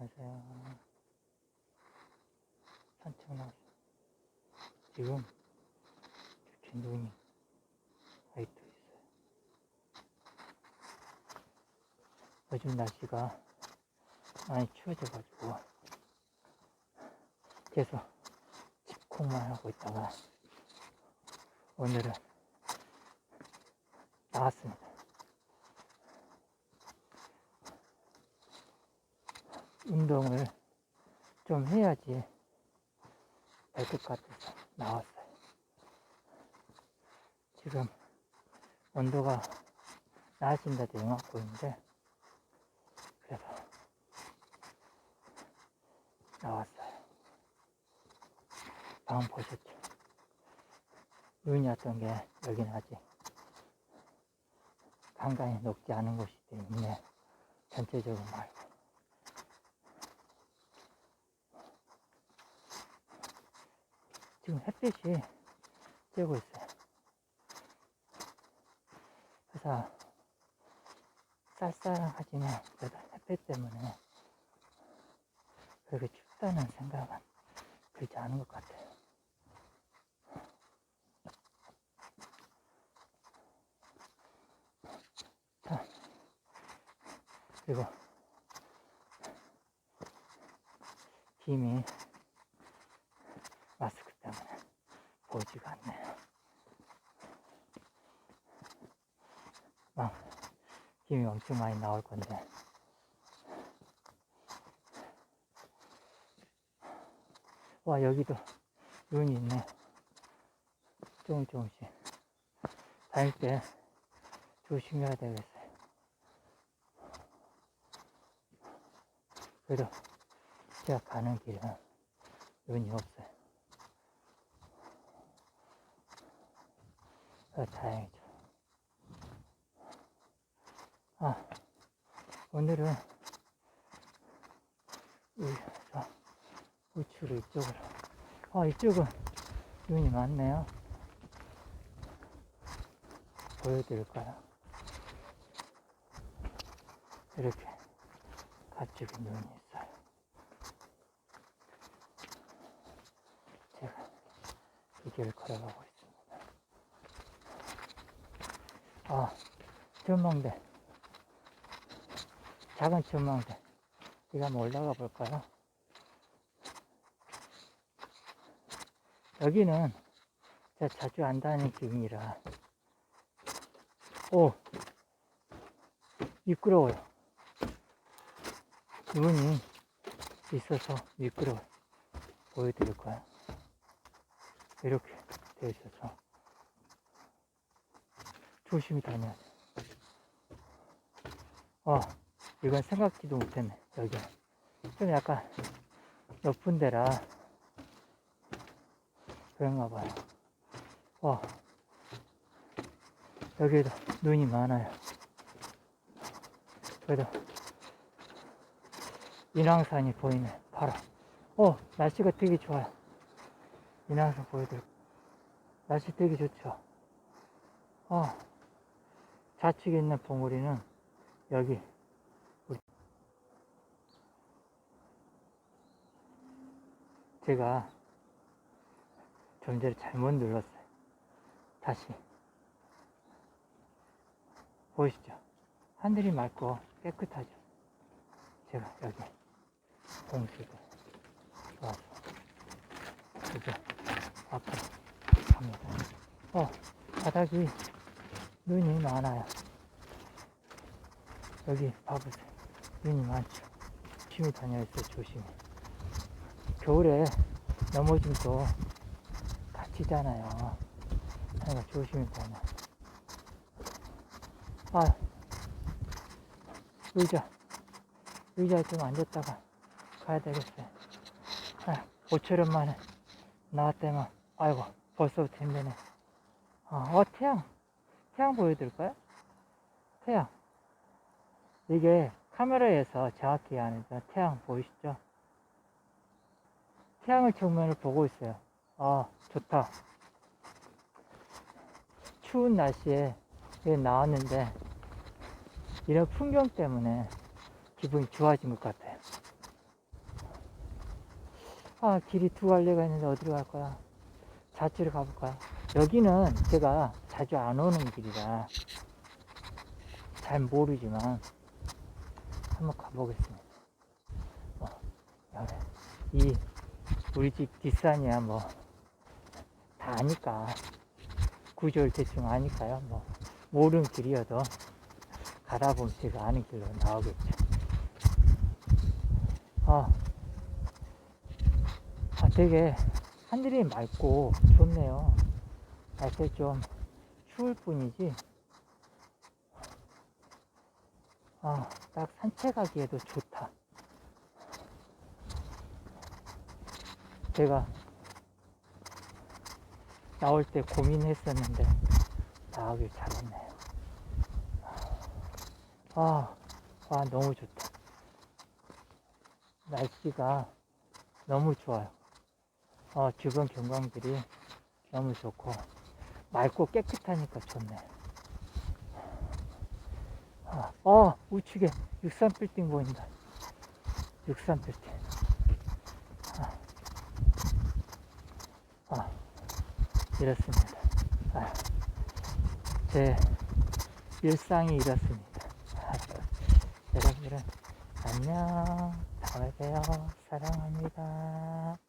안녕하세요. 산책 나왔어요. 지금 이렇게 눈이 아직도 있어요. 요즘 날씨가 많이 추워져가지고 계속 집콕만 하고 있다가 오늘은 나왔습니다. 운동을 좀 해야지 같아서 나왔어요. 지금 온도가 낮아진다도 영하고 있는데 그래서 나왔어요. 방금 보셨죠? 눈이 왔던 게 여기는 아직 간간히 녹지 않은 곳이 있네. 전체적으로 말고. 지금 햇빛이 쬐고 있어요. 그래서 쌀쌀하지만 그래도 햇빛 때문에 그렇게 춥다는 생각은 들지 않은 것 같아요. 자, 그리고 김이 마스크 때문에 보지가 않네요. 막 김이 엄청 많이 나올 건데 와 여기도 눈이 있네. 조금 조금씩 다닐 때 조심해야 되겠어요. 그래도 제가 가는 길은 눈이 없어요. 어, 다행이죠. 아, 오늘은 이, 자, 우측으로 이쪽으로. 아, 이쪽은 눈이 많네요. 보여드릴까요? 이렇게 가쪽에 눈이 있어요. 제가 이 길을 걸어가고 있습니다. 아, 전망대. 작은 전망대. 이거 한번 올라가 볼까요? 여기는 제가 자주 안 다니는 길이라, 오, 미끄러워요. 눈이 있어서 미끄러워요. 보여드릴까요? 이렇게 되어 있어서 조심히 다녀야 돼. 어, 이건 생각지도 못했네, 여기. 좀 약간 높은 데라 그런가 봐요. 와, 여기도 눈이 많아요. 그래도 인왕산이 보이네, 바로. 어, 날씨가 되게 좋아요. 인왕산 보여드릴게요. 날씨 되게 좋죠? 어, 좌측에 있는 봉우리는 여기 우리 제가 좀 전에 잘못 눌렀어요. 다시 보이시죠? 하늘이 맑고 깨끗하죠. 제가 여기 공식을 좋아서 이제 앞으로 갑니다. 어, 바닥이 눈이 많아요. 여기 봐보세요. 눈이 많죠. 조심히 다녀있어요, 조심히. 겨울에 넘어지면 또 다치잖아요. 그러니까 조심히 다녀. 아, 의자. 의자에 좀 앉았다가 가야 되겠어요. 아, 5천 만에 나왔다면, 아이고, 벌써부터 힘드네. 어, 어, 태양. 태양 보여드릴까요? 태양. 이게 카메라에서 정확히 하니까 태양 보이시죠? 태양을 정면을 보고 있어요. 아, 좋다. 추운 날씨에 나왔는데, 이런 풍경 때문에 기분이 좋아진 것 같아요. 아, 길이 두 갈래가 있는데 어디로 갈 거야? 좌측으로 가볼까요? 여기는 제가 자주 안 오는 길이라 잘 모르지만 한번 가보겠습니다. 뭐, 여기, 이 우리 집 뒷산이야 뭐 다 아니까 구조를 대충 아니까요. 뭐 모르는 길이어도 가다 보면 제가 아는 길로 나오겠죠. 아, 아 되게 하늘이 맑고 좋네요. 날씨 좀 추울 뿐이지. 아, 딱 산책하기에도 좋다. 제가 나올 때 고민했었는데 나오길 잘했네요. 아, 와, 너무 좋다. 날씨가 너무 좋아요. 어, 주변 경관들이 너무 좋고, 맑고 깨끗하니까 좋네. 아, 어, 우측에 63빌딩 보인다. 63빌딩. 아, 아, 이렇습니다. 아, 제 일상이 이렇습니다. 아, 여러분들은 안녕. 다음에 봬요. 사랑합니다.